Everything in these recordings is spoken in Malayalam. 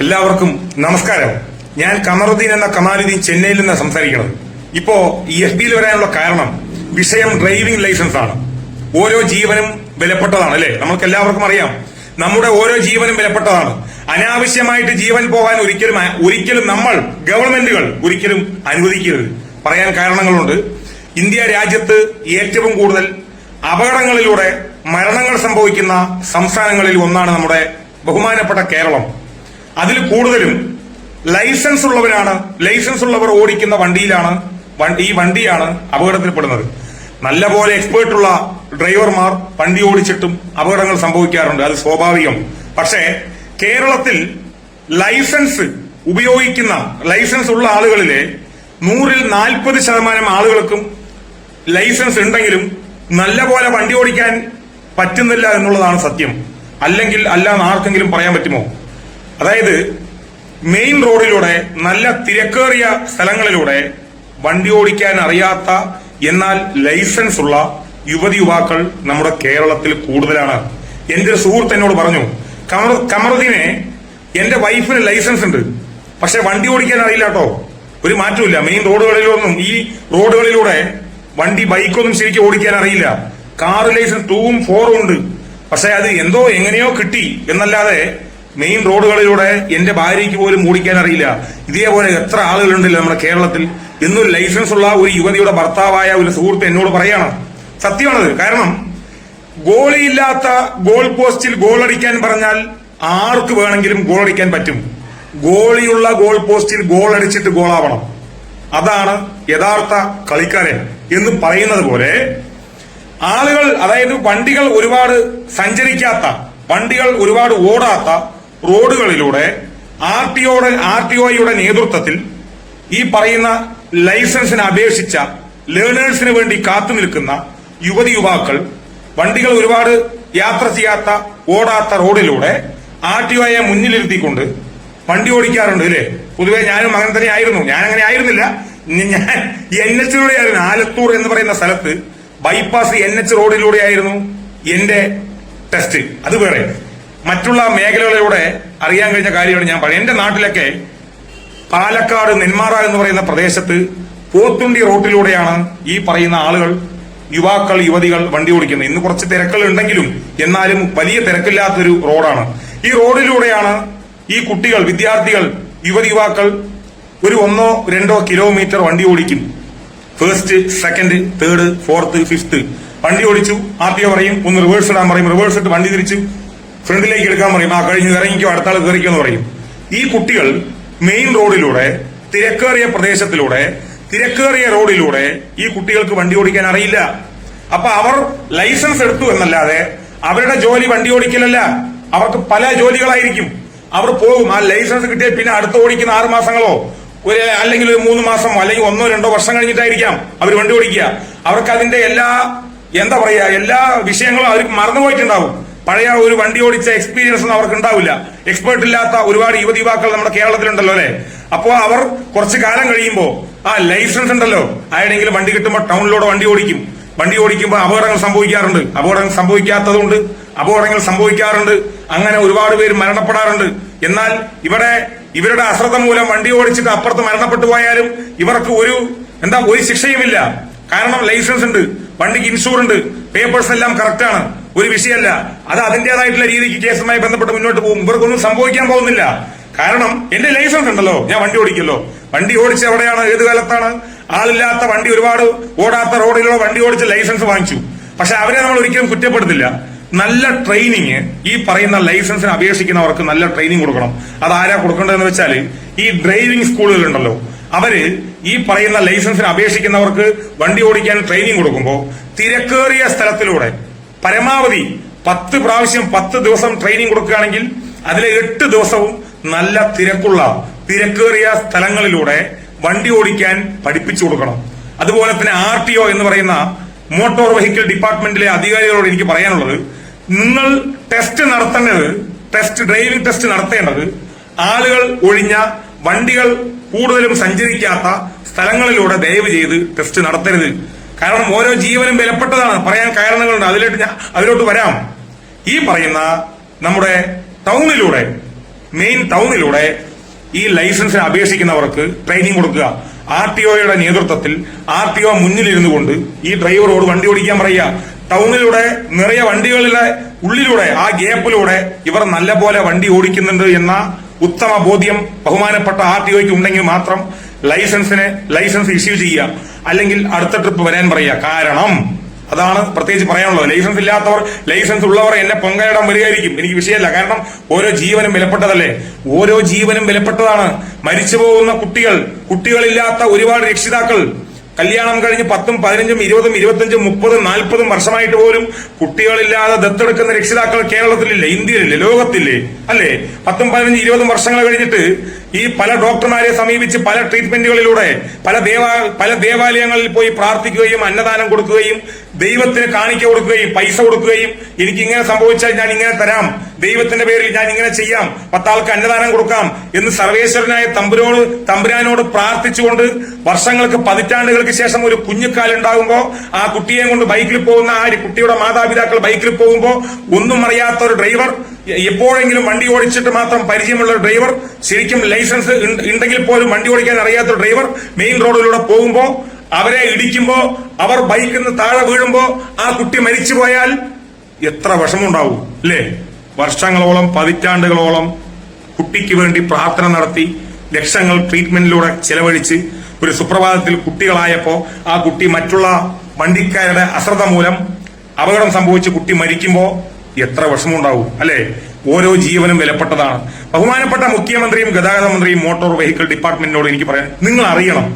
എല്ലാവർക്കും നമസ്കാരം. ഞാൻ കമറുദ്ദീൻ എന്ന കമാലുദ്ദീൻ ചെന്നൈയിൽ നിന്ന് സംസാരിക്കുന്നത് ഇപ്പോ ഈ എഫ് ബിയിൽ വരാനുള്ള കാരണം വിഷയം ഡ്രൈവിംഗ് ലൈസൻസ് ആണ്. ഓരോ ജീവനും വിലപ്പെട്ടതാണ് അല്ലെ? നമുക്ക് എല്ലാവർക്കും അറിയാം. നമ്മുടെ ഓരോ ജീവനും വിലപ്പെട്ടതാണ്. അനാവശ്യമായിട്ട് ജീവൻ പോകാൻ ഒരിക്കലും ഒരിക്കലും നമ്മൾ ഗവൺമെന്റുകൾ ഒരിക്കലും അനുവദിക്കരുത്. പറയാൻ കാരണങ്ങളുണ്ട്. ഇന്ത്യ രാജ്യത്ത് ഏറ്റവും കൂടുതൽ അപകടങ്ങളിലൂടെ മരണങ്ങൾ സംഭവിക്കുന്ന സംസ്ഥാനങ്ങളിൽ ഒന്നാണ് നമ്മുടെ ബഹുമാനപ്പെട്ട കേരളം. അതിൽ കൂടുതലും ലൈസൻസ് ഉള്ളവരാണ്. ലൈസൻസ് ഉള്ളവർ ഓടിക്കുന്ന വണ്ടിയിലാണ് ഈ വണ്ടിയാണ് അപകടത്തിൽപ്പെടുന്നത്. നല്ല പോലെ എക്സ്പേർട്ടുള്ള ഡ്രൈവർമാർ വണ്ടി ഓടിച്ചിട്ടും അപകടങ്ങൾ സംഭവിക്കാറുണ്ട്. അത് സ്വാഭാവികം. പക്ഷേ കേരളത്തിൽ ലൈസൻസ് ഉപയോഗിക്കുന്ന ലൈസൻസ് ഉള്ള ആളുകളിലെ നൂറിൽ നാൽപ്പത് ശതമാനം ആളുകൾക്കും ലൈസൻസ് ഉണ്ടെങ്കിലും നല്ല പോലെ വണ്ടി ഓടിക്കാൻ പറ്റുന്നില്ല എന്നുള്ളതാണ് സത്യം. അല്ലെങ്കിൽ അല്ലാന്ന് ആർക്കെങ്കിലും പറയാൻ പറ്റുമോ? അതായത് മെയിൻ റോഡിലൂടെ നല്ല തിരക്കേറിയ സ്ഥലങ്ങളിലൂടെ വണ്ടി ഓടിക്കാൻ അറിയാത്ത എന്നാൽ ലൈസൻസ് ഉള്ള യുവതി യുവാക്കൾ നമ്മുടെ കേരളത്തിൽ കൂടുതലാണ്. എന്റെ ഒരു സുഹൃത്ത് എന്നോട് പറഞ്ഞു കമർ കമറുദ്ദീനെ എന്റെ വൈഫിന് ലൈസൻസ് ഉണ്ട്. പക്ഷെ വണ്ടി ഓടിക്കാൻ അറിയില്ല കേട്ടോ ഒരു മാറ്റമില്ല മെയിൻ റോഡുകളിലൊന്നും ഈ റോഡുകളിലൂടെ വണ്ടി ബൈക്കൊന്നും ശരിക്കും ഓടിക്കാൻ അറിയില്ല. കാർ ലൈസൻസ് ടൂവും ഫോറും ഉണ്ട്. പക്ഷെ അത് എന്തോ എങ്ങനെയോ കിട്ടി. എന്നല്ലാതെ മെയിൻ റോഡുകളിലൂടെ എന്റെ ഭാര്യയ്ക്ക് പോലും ഓടിക്കാൻ അറിയില്ല. ഇതേപോലെ എത്ര ആളുകളുണ്ടല്ലോ നമ്മുടെ കേരളത്തിൽ. എന്നൊരു ലൈസൻസ് ഉള്ള ഒരു യുവതിയുടെ ഭർത്താവായ ഒരു സുഹൃത്ത് എന്നോട് പറയാണ്. സത്യമാണത്. കാരണം ഗോളിയില്ലാത്ത ഗോൾ പോസ്റ്റിൽ ഗോൾ അടിക്കാൻ പറഞ്ഞാൽ ആർക്ക് വേണമെങ്കിലും ഗോൾ അടിക്കാൻ പറ്റും. ഗോളിയുള്ള ഗോൾ പോസ്റ്റിൽ ഗോൾ അടിച്ചിട്ട് ഗോളാവണം അതാണ് യഥാർത്ഥ കളിക്കാരൻ എന്ന് പറയുന്നത് പോലെ ആളുകൾ അതായത് വണ്ടികൾ ഒരുപാട് സഞ്ചരിക്കാത്ത വണ്ടികൾ ഒരുപാട് ഓടാത്ത റോഡുകളിലൂടെ ആർ ടി ഒയുടെ ആർ ടി ഒയുടെ നേതൃത്വത്തിൽ ഈ പറയുന്ന ലൈസൻസിന് അപേക്ഷിച്ച ലേണേഴ്സിന് വേണ്ടി കാത്തു നിൽക്കുന്ന യുവതി യുവാക്കൾ വണ്ടികൾ ഒരുപാട് യാത്ര ചെയ്യാത്ത ഓടാത്ത റോഡിലൂടെ ആർ ടി ഒയെ മുന്നിലിരുത്തിക്കൊണ്ട് വണ്ടി ഓടിക്കാറുണ്ട് അല്ലേ? പൊതുവെ ഞാനും അങ്ങനെ തന്നെ ആയിരുന്നു. ഞാൻ അങ്ങനെ ആയിരുന്നില്ല ഞാൻ എൻ എച്ചിലൂടെ ആയിരുന്നു. ആലത്തൂർ എന്ന് പറയുന്ന സ്ഥലത്ത് ബൈപ്പാസ് എൻ എച്ച് റോഡിലൂടെ ആയിരുന്നു എന്റെ ടെസ്റ്റ്. അത് വേറെ. മറ്റുള്ള മേഖലകളിലൂടെ അറിയാൻ കഴിഞ്ഞ കാര്യമാണ് ഞാൻ പറയുന്നത്. എന്റെ നാട്ടിലൊക്കെ പാലക്കാട് നെന്മാറ എന്ന് പറയുന്ന പ്രദേശത്ത് പോത്തുണ്ടി റോട്ടിലൂടെയാണ് ഈ പറയുന്ന ആളുകൾ യുവാക്കൾ യുവതികൾ വണ്ടി ഓടിക്കുന്നത്. ഇന്ന് കുറച്ച് തിരക്കുകൾ ഉണ്ടെങ്കിലും എന്നാലും വലിയ തിരക്കില്ലാത്തൊരു റോഡാണ്. ഈ റോഡിലൂടെയാണ് ഈ കുട്ടികൾ വിദ്യാർത്ഥികൾ യുവതി യുവാക്കൾ ഒരു ഒന്നോ രണ്ടോ കിലോമീറ്റർ വണ്ടി ഓടിക്കും. First second third fourth fifth വണ്ടി ഓടിച്ചു. ടി പറയും ഒന്ന് റിവേഴ്സ് ഇടാൻ പറയും. റിവേഴ്സ് ഇട്ട് വണ്ടി തിരിച്ചു. ഫ്രണ്ടിലേക്ക് എടുക്കാൻ പറയും ആ കഴിഞ്ഞ് ഇറങ്ങിക്കോ അടുത്ത ആൾ എന്ന് പറയും. ഈ കുട്ടികൾ മെയിൻ റോഡിലൂടെ തിരക്കേറിയ പ്രദേശത്തിലൂടെ തിരക്കേറിയ റോഡിലൂടെ ഈ കുട്ടികൾക്ക് വണ്ടി ഓടിക്കാൻ അറിയില്ല. അപ്പൊ അവർ ലൈസൻസ് എടുത്തു എന്നല്ലാതെ അവരുടെ ജോലി വണ്ടി ഓടിക്കലല്ല. അവർക്ക് പല ജോലികളായിരിക്കും. അവർ പോകും. ആ ലൈസൻസ് കിട്ടിയ പിന്നെ അടുത്ത് ഓടിക്കുന്ന ആറു മാസങ്ങളോ ഒരു അല്ലെങ്കിൽ ഒരു മൂന്ന് മാസം അല്ലെങ്കിൽ ഒന്നോ രണ്ടോ വർഷം കഴിഞ്ഞിട്ടായിരിക്കാം അവർ വണ്ടി ഓടിക്കുക. അവർക്ക് അതിന്റെ എല്ലാ എന്താ പറയാ എല്ലാ വിഷയങ്ങളും അവർക്ക് മറന്നുപോയിട്ടുണ്ടാവും. പഴയ ഒരു വണ്ടി ഓടിച്ച എക്സ്പീരിയൻസ് ഒന്നും അവർക്ക് ഉണ്ടാവില്ല എക്സ്പേർട്ട് ഇല്ലാത്ത ഒരുപാട് യുവതി യുവാക്കൾ നമ്മുടെ കേരളത്തിലുണ്ടല്ലോ അല്ലെ? അപ്പോ അവർ കുറച്ച് കാലം കഴിയുമ്പോ ആ ലൈസൻസ് ഉണ്ടല്ലോ. ആരുടെങ്കിലും വണ്ടി കിട്ടുമ്പോൾ ടൗണിലൂടെ വണ്ടി ഓടിക്കും. വണ്ടി ഓടിക്കുമ്പോൾ അപകടങ്ങൾ സംഭവിക്കാറുണ്ട്. അപകടങ്ങൾ സംഭവിക്കാത്തതുണ്ട് അപകടങ്ങൾ സംഭവിക്കാറുണ്ട്. അങ്ങനെ ഒരുപാട് പേര് മരണപ്പെടാറുണ്ട്. എന്നാൽ ഇവിടെ ഇവരുടെ അശ്രദ്ധ മൂലം വണ്ടി ഓടിച്ചിട്ട് അപ്പുറത്ത് മരണപ്പെട്ടു പോയാലും ഇവർക്ക് ഒരു എന്താ ഒരു ശിക്ഷയുമില്ല. കാരണം ലൈസൻസ് ഉണ്ട് വണ്ടിക്ക് ഇൻഷുറുണ്ട് പേപ്പേഴ്സ് എല്ലാം കറക്റ്റ് ആണ്. ഒരു വിഷയമല്ല. അത് അതിന്റേതായിട്ടുള്ള രീതിക്ക് കേസുമായി ബന്ധപ്പെട്ട് മുന്നോട്ട് പോകും. ഇവർക്കൊന്നും സംഭവിക്കാൻ പോകുന്നില്ല. കാരണം എന്റെ ലൈസൻസ് ഉണ്ടല്ലോ. ഞാൻ വണ്ടി ഓടിക്കല്ലോ വണ്ടി ഓടിച്ച് എവിടെയാണ്? ഏത് കാലത്താണ്? ആളില്ലാത്ത വണ്ടി ഒരുപാട് ഓടാത്ത റോഡിലുള്ള വണ്ടി ഓടിച്ച് ലൈസൻസ് വാങ്ങിച്ചു. പക്ഷെ അവരെ നമ്മൾ ഒരിക്കലും കുറ്റപ്പെടുത്തില്ല. നല്ല ട്രെയിനിങ് ഈ പറയുന്ന ലൈസൻസിന് അപേക്ഷിക്കുന്നവർക്ക് നല്ല ട്രെയിനിങ് കൊടുക്കണം. അത് ആരാ കൊടുക്കേണ്ടതെന്ന് വെച്ചാൽ ഈ ഡ്രൈവിംഗ് സ്കൂളുകളുണ്ടല്ലോ അവർ ഈ പറയുന്ന ലൈസൻസിന് അപേക്ഷിക്കുന്നവർക്ക് വണ്ടി ഓടിക്കാൻ ട്രെയിനിങ് കൊടുക്കുമ്പോൾ തിരക്കേറിയ സ്ഥലത്തിലൂടെ പരമാവധി പത്ത് പ്രാവശ്യം പത്ത് ദിവസം ട്രെയിനിങ് കൊടുക്കുകയാണെങ്കിൽ അതിലെ എട്ട് ദിവസവും നല്ല തിരക്കുള്ള തിരക്കേറിയ സ്ഥലങ്ങളിലൂടെ വണ്ടി ഓടിക്കാൻ പഠിപ്പിച്ചു കൊടുക്കണം. അതുപോലെ തന്നെ ആർ ടി ഒ എന്ന് പറയുന്ന മോട്ടോർ വെഹിക്കിൾ ഡിപ്പാർട്ട്മെന്റിലെ അധികാരികളോട് എനിക്ക് പറയാനുള്ളത് നിങ്ങൾ ടെസ്റ്റ് നടത്തേണ്ടത് ടെസ്റ്റ് ഡ്രൈവിംഗ് ടെസ്റ്റ് നടത്തേണ്ടത് ആളുകൾ ഒഴിഞ്ഞ വണ്ടികൾ കൂടുതലും സഞ്ചരിക്കാത്ത സ്ഥലങ്ങളിലൂടെ ദയവ് ചെയ്ത് ടെസ്റ്റ് നടത്തരുത്. കാരണം ഓരോ ജീവനും വിലപ്പെട്ടതാണ്. പറയാൻ കാരണങ്ങളുണ്ട്. അതിലോട്ട് ഞാൻ അതിലോട്ട് വരാം. ഈ പറയുന്ന നമ്മുടെ ടൗണിലൂടെ മെയിൻ ടൗണിലൂടെ ഈ ലൈസൻസിന് അപേക്ഷിക്കുന്നവർക്ക് ട്രെയിനിങ് കൊടുക്കുക. ആർ ടി ഒയുടെ നേതൃത്വത്തിൽ ആർ ടി ഒ മുന്നിലിരുന്നു കൊണ്ട് ഈ ഡ്രൈവറോട് വണ്ടി ഓടിക്കാൻ പറയുക. ടൗണിലൂടെ നിറയെ വണ്ടികളിലെ ഉള്ളിലൂടെ ആ ഗ്യാപ്പിലൂടെ ഇവർ നല്ല പോലെ വണ്ടി ഓടിക്കുന്നുണ്ട് എന്ന ഉത്തമ ബോധ്യം ബഹുമാനപ്പെട്ട ആർ ടി ഒക്ക് ഉണ്ടെങ്കിൽ മാത്രം ലൈസൻസിന് ലൈസൻസ് ഇഷ്യൂ ചെയ്യുക. അല്ലെങ്കിൽ അടുത്ത ട്രിപ്പ് വരാൻ പറയുക. കാരണം അതാണ് പ്രത്യേകിച്ച് പറയാനുള്ളത്. ലൈസൻസ് ഇല്ലാത്തവർ ലൈസൻസ് ഉള്ളവർ എന്നെ പൊങ്കയിടാൻ വരികയായിരിക്കും. എനിക്ക് വിഷയമല്ല. കാരണം ഓരോ ജീവനും വിലപ്പെട്ടതല്ലേ? ഓരോ ജീവനും വിലപ്പെട്ടതാണ്. മരിച്ചു പോകുന്ന കുട്ടികൾ കുട്ടികളില്ലാത്ത ഒരുപാട് രക്ഷിതാക്കൾ കല്യാണം കഴിഞ്ഞ് പത്തും പതിനഞ്ചും ഇരുപതും ഇരുപത്തഞ്ചും മുപ്പതും നാൽപ്പതും വർഷമായിട്ട് പോലും കുട്ടികളില്ലാതെ ദത്തെടുക്കുന്ന രക്ഷിതാക്കൾ കേരളത്തിലില്ല ഇന്ത്യയിലില്ല ലോകത്തില്ലേ അല്ലേ? പത്തും പതിനഞ്ചും ഇരുപതും വർഷങ്ങൾ കഴിഞ്ഞിട്ട് ഈ പല ഡോക്ടർമാരെ സമീപിച്ച് പല ട്രീറ്റ്മെന്റുകളിലൂടെ പല ദേവാ പല ദേവാലയങ്ങളിൽ പോയി പ്രാർത്ഥിക്കുകയും അന്നദാനം കൊടുക്കുകയും ദൈവത്തിന് കാണിക്ക കൊടുക്കുകയും പൈസ കൊടുക്കുകയും എനിക്ക് ഇങ്ങനെ സംഭവിച്ചാൽ ഞാൻ ഇങ്ങനെ തരാം. ദൈവത്തിന്റെ പേരിൽ ഞാൻ ഇങ്ങനെ ചെയ്യാം. പത്താൾക്ക് അന്നദാനം കൊടുക്കാം എന്ന് സർവേശ്വരനായ തമ്പുരോട് തമ്പുരാനോട് പ്രാർത്ഥിച്ചുകൊണ്ട് വർഷങ്ങൾക്ക് പതിറ്റാണ്ടുകൾക്ക് ശേഷം ഒരു കുഞ്ഞുക്കാലുണ്ടാകുമ്പോ ആ കുട്ടിയെ കൊണ്ട് ബൈക്കിൽ പോകുന്ന ആ കുട്ടിയുടെ മാതാപിതാക്കൾ ബൈക്കിൽ പോകുമ്പോൾ ഒന്നും അറിയാത്ത ഒരു ഡ്രൈവർ എപ്പോഴെങ്കിലും വണ്ടി ഓടിച്ചിട്ട് മാത്രം പരിചയമുള്ള ഡ്രൈവർ ശരിക്കും ലൈസൻസ് ഉണ്ട്- ഉണ്ടെങ്കിൽ പോലും വണ്ടി ഓടിക്കാൻ അറിയാത്ത ഡ്രൈവർ മെയിൻ റോഡിലൂടെ പോകുമ്പോ അവരെ ഇടിക്കുമ്പോ അവർ ബൈക്കിൽ നിന്ന് താഴെ വീഴുമ്പോ ആ കുട്ടി മരിച്ചു പോയാൽ എത്ര വിഷമുണ്ടാവും അല്ലേ? വർഷങ്ങളോളം പതിറ്റാണ്ടുകളോളം കുട്ടിക്ക് വേണ്ടി പ്രാർത്ഥന നടത്തി ലക്ഷങ്ങൾ ട്രീറ്റ്മെന്റിലൂടെ ചെലവഴിച്ച് ഒരു സുപ്രഭാതത്തിൽ കുട്ടികളായപ്പോ ആ കുട്ടി മറ്റുള്ള വണ്ടിക്കാരുടെ അശ്രദ്ധ മൂലം അപകടം സംഭവിച്ച് കുട്ടി മരിക്കുമ്പോ എത്ര വിഷമമുണ്ടാവും അല്ലെ? ഓരോ ജീവനും വിലപ്പെട്ടതാണ്. ബഹുമാനപ്പെട്ട മുഖ്യമന്ത്രിയും ഗതാഗത മന്ത്രിയും മോട്ടോർ വെഹിക്കിൾ ഡിപ്പാർട്ട്മെന്റിനോട് എനിക്ക് പറയാം നിങ്ങൾ അറിയണം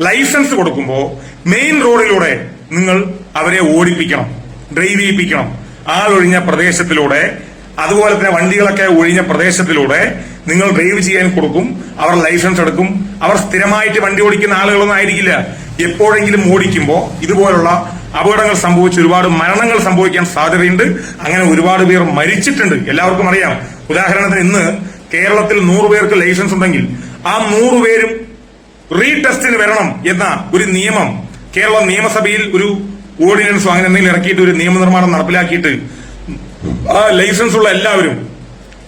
ലൈസൻസ് കൊടുക്കുമ്പോൾ മെയിൻ റോഡിലൂടെ നിങ്ങൾ അവരെ ഓടിപ്പിക്കണം ഡ്രൈവ് ചെയ്യിപ്പിക്കണം. ആളൊഴിഞ്ഞ പ്രദേശത്തിലൂടെ അതുപോലെ തന്നെ വണ്ടികളൊക്കെ ഒഴിഞ്ഞ പ്രദേശത്തിലൂടെ നിങ്ങൾ ഡ്രൈവ് ചെയ്യാൻ കൊടുക്കും അവർ ലൈസൻസ് എടുക്കും. അവർ സ്ഥിരമായിട്ട് വണ്ടി ഓടിക്കുന്ന ആളുകളൊന്നും ആയിരിക്കില്ല. എപ്പോഴെങ്കിലും ഓടിക്കുമ്പോൾ ഇതുപോലുള്ള അപകടങ്ങൾ സംഭവിച്ച് ഒരുപാട് മരണങ്ങൾ സംഭവിക്കാൻ സാധ്യതയുണ്ട്. അങ്ങനെ ഒരുപാട് പേർ മരിച്ചിട്ടുണ്ട്. എല്ലാവർക്കും അറിയാം. ഉദാഹരണത്തിന് ഇന്ന് കേരളത്തിൽ നൂറ് പേർക്ക് ലൈസൻസ് ഉണ്ടെങ്കിൽ ആ നൂറ് പേരും റീടെസ്റ്റിന് വരണം എന്ന ഒരു നിയമം കേരള നിയമസഭയിൽ ഒരു ഓർഡിനൻസ് അങ്ങനെ എന്തെങ്കിലും ഇറക്കിയിട്ട് ഒരു നിയമനിർമ്മാണം നടപ്പിലാക്കിയിട്ട് ആ ലൈസൻസ് ഉള്ള എല്ലാവരും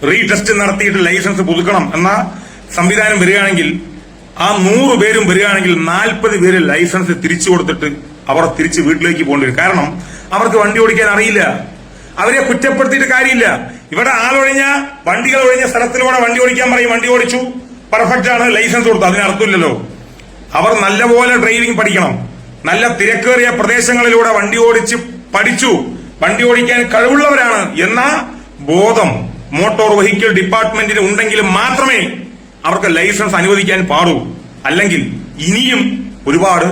റീടെസ്റ്റ് നടത്തിയിട്ട് ലൈസൻസ് പുതുക്കണം എന്ന സംവിധാനം വരികയാണെങ്കിൽ ആ നൂറ് പേരും വരികയാണെങ്കിൽ നാൽപ്പത് പേര് ലൈസൻസ് തിരിച്ചു കൊടുത്തിട്ട് അവർ തിരിച്ച് വീട്ടിലേക്ക് പോകേണ്ടി വരും. കാരണം അവർക്ക് വണ്ടി ഓടിക്കാൻ അറിയില്ല. അവരെ കുറ്റപ്പെടുത്തിയിട്ട് കാര്യമില്ല. ഇവിടെ ആളൊഴിഞ്ഞ വണ്ടികൾ ഒഴിഞ്ഞ സ്ഥലത്തിലൂടെ വണ്ടി ഓടിക്കാൻ പറയും. വണ്ടി ഓടിച്ചു. പെർഫെക്റ്റ് ആണ്. ലൈസൻസ് കൊടുത്തു. അതിന് അർത്ഥമില്ലല്ലോ. അവർ നല്ലപോലെ ഡ്രൈവിംഗ് പഠിക്കണം. നല്ല തിരക്കേറിയ പ്രദേശങ്ങളിലൂടെ വണ്ടി ഓടിച്ച് പഠിച്ചു. വണ്ടി ഓടിക്കാൻ കഴിവുള്ളവരാണ് എന്ന ബോധം മോട്ടോർ വെഹിക്കിൾ ഡിപ്പാർട്ട്മെന്റിന് ഉണ്ടെങ്കിൽ മാത്രമേ അവർക്ക് ലൈസൻസ് അനുവദിക്കാൻ പാടൂ. അല്ലെങ്കിൽ ഇനിയും ഒരുപാട്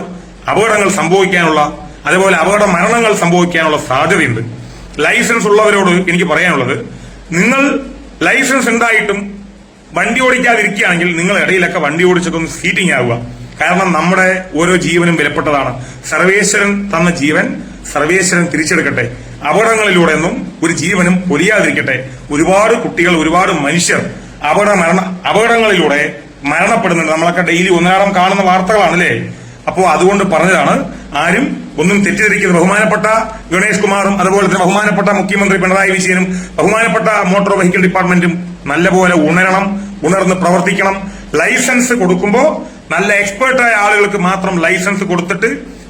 അപകടങ്ങൾ സംഭവിക്കാനുള്ള അതേപോലെ അപകട മരണങ്ങൾ സംഭവിക്കാനുള്ള സാധ്യതയുണ്ട്. ലൈസൻസ് ഉള്ളവരോട് എനിക്ക് പറയാനുള്ളത് നിങ്ങൾ ലൈസൻസ് ഉണ്ടായിട്ടും വണ്ടി ഓടിക്കാതിരിക്കുകയാണെങ്കിൽ നിങ്ങൾ ഇടയിലൊക്കെ വണ്ടി ഓടിച്ചൊക്കെ ഒന്ന് സീറ്റിംഗ് ആവുക. കാരണം നമ്മുടെ ഓരോ ജീവനും വിലപ്പെട്ടതാണ്. സർവേശ്വരൻ തന്ന ജീവൻ സർവേശ്വരൻ തിരിച്ചെടുക്കട്ടെ. അപകടങ്ങളിലൂടെ ഒന്നും ഒരു ജീവനും പൊലിയാതിരിക്കട്ടെ ഒരുപാട് കുട്ടികൾ ഒരുപാട് മനുഷ്യർ അപകട മരണ അപകടങ്ങളിലൂടെ മരണപ്പെടുന്നുണ്ട്. നമ്മളൊക്കെ ഡെയിലി ഒന്നേറം കാണുന്ന വാർത്തകളാണ് അല്ലേ അപ്പോ അതുകൊണ്ട് പറഞ്ഞതാണ് ആരും ഒന്നും തെറ്റിദ്ധരിക്കുന്നത് ബഹുമാനപ്പെട്ട ഗണേഷ് കുമാറും അതുപോലെ തന്നെ ബഹുമാനപ്പെട്ട മുഖ്യമന്ത്രി പിണറായി വിജയനും ബഹുമാനപ്പെട്ട മോട്ടോർ വെഹിക്കിൾ ഡിപ്പാർട്ട്മെന്റും നല്ലപോലെ ഉണരണം ഉണർന്ന് പ്രവർത്തിക്കണം. ലൈസൻസ് കൊടുക്കുമ്പോൾ നല്ല എക്സ്പേർട്ടായ ആളുകൾക്ക് മാത്രം ലൈസൻസ് കൊടുത്തിട്ട്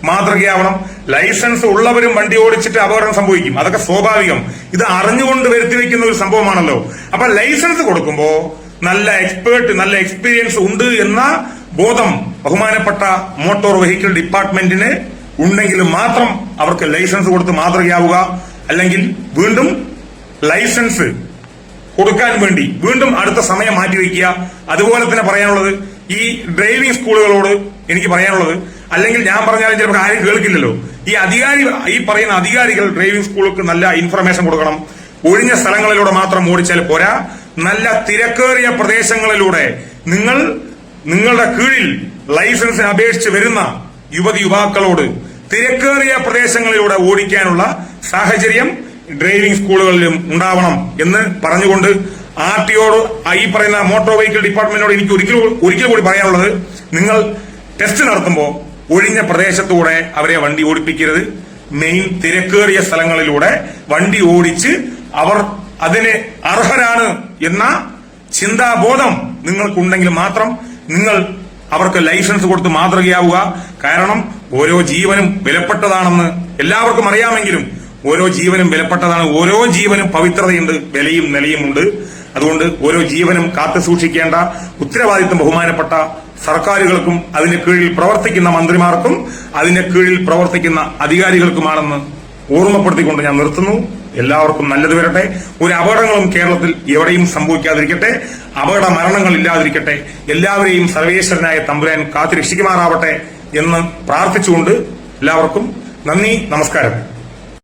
മാതൃകയാവണം. ലൈസൻസ് ഉള്ളവരും വണ്ടി ഓടിച്ചിട്ട് അപകടം സംഭവിക്കും. അതൊക്കെ സ്വാഭാവികം. ഇത് അറിഞ്ഞുകൊണ്ട് വരുത്തി വെക്കുന്ന ഒരു സംഭവമാണല്ലോ. അപ്പൊ ലൈസൻസ് കൊടുക്കുമ്പോ നല്ല എക്സ്പേർട്ട് നല്ല എക്സ്പീരിയൻസ് ഉണ്ട് എന്ന ബോധം ബഹുമാനപ്പെട്ട മോട്ടോർ വെഹിക്കിൾ ഡിപ്പാർട്ട്മെന്റിന് ഉണ്ടെങ്കിൽ മാത്രം അവർക്ക് ലൈസൻസ് കൊടുത്ത് മാതൃകയാവുക. അല്ലെങ്കിൽ വീണ്ടും ലൈസൻസ് കൊടുക്കാൻ വേണ്ടി വീണ്ടും അടുത്ത സമയം മാറ്റിവെക്കുക അതുപോലെ തന്നെ പറയാനുള്ളത് ഈ ഡ്രൈവിംഗ് സ്കൂളുകളോട് എനിക്ക് പറയാനുള്ളത് അല്ലെങ്കിൽ ഞാൻ പറഞ്ഞാലും ചിലപ്പോൾ ആരും കേൾക്കില്ലല്ലോ. ഈ അധികാരി ഈ പറയുന്ന അധികാരികൾ ഡ്രൈവിംഗ് സ്കൂളുകൾക്ക് നല്ല ഇൻഫർമേഷൻ കൊടുക്കണം. ഒഴിഞ്ഞ സ്ഥലങ്ങളിലൂടെ മാത്രം ഓടിച്ചാൽ പോരാ. നല്ല തിരക്കേറിയ പ്രദേശങ്ങളിലൂടെ നിങ്ങൾ നിങ്ങളുടെ കീഴിൽ ലൈസൻസിന് അപേക്ഷിച്ച് വരുന്ന യുവതി യുവാക്കളോട് തിരക്കേറിയ പ്രദേശങ്ങളിലൂടെ ഓടിക്കാനുള്ള സാഹചര്യം ഡ്രൈവിംഗ് സ്കൂളുകളിലും ഉണ്ടാവണം എന്ന് പറഞ്ഞുകൊണ്ട് ആർ ടിയോട് ഈ പറയുന്ന മോട്ടോർ വെഹിക്കിൾ ഡിപ്പാർട്ട്മെന്റിനോട് എനിക്ക് ഒരിക്കലും ഒരിക്കൽ കൂടി പറയാനുള്ളത് നിങ്ങൾ ടെസ്റ്റ് നടത്തുമ്പോൾ ഒഴിഞ്ഞ പ്രദേശത്തൂടെ അവരെ വണ്ടി ഓടിപ്പിക്കരുത്. മെയിൻ തിരക്കേറിയ സ്ഥലങ്ങളിലൂടെ വണ്ടി ഓടിച്ച് അവർ അതിന് അർഹരാണ് എന്ന ചിന്താബോധം നിങ്ങൾക്കുണ്ടെങ്കിൽ മാത്രം നിങ്ങൾ അവർക്ക് ലൈസൻസ് കൊടുത്ത് മാതൃകയാവുക. കാരണം ഓരോ ജീവനും വിലപ്പെട്ടതാണെന്ന് എല്ലാവർക്കും അറിയാമെങ്കിലും ഓരോ ജീവനും വിലപ്പെട്ടതാണ്. ഓരോ ജീവനും പവിത്രതയുണ്ട് വിലയും നിലയുമുണ്ട്. അതുകൊണ്ട് ഓരോ ജീവനും കാത്തു സൂക്ഷിക്കേണ്ട ഉത്തരവാദിത്വം ബഹുമാനപ്പെട്ട സർക്കാരുകൾക്കും അതിന് കീഴിൽ പ്രവർത്തിക്കുന്ന മന്ത്രിമാർക്കും അതിന് കീഴിൽ പ്രവർത്തിക്കുന്ന അധികാരികൾക്കുമാണെന്ന് ഓർമ്മപ്പെടുത്തിക്കൊണ്ട് ഞാൻ നിർത്തുന്നു. എല്ലാവർക്കും നല്ലത് വരട്ടെ. ഒരു അപകടങ്ങളും കേരളത്തിൽ എവിടെയും സംഭവിക്കാതിരിക്കട്ടെ. അപകട മരണങ്ങൾ ഇല്ലാതിരിക്കട്ടെ. എല്ലാവരെയും സർവേശ്വരനായ തമ്പുരാൻ കാത്തുരക്ഷിക്കുമാറാവട്ടെ എന്ന് പ്രാർത്ഥിച്ചുകൊണ്ട് എല്ലാവർക്കും നന്ദി നമസ്കാരം.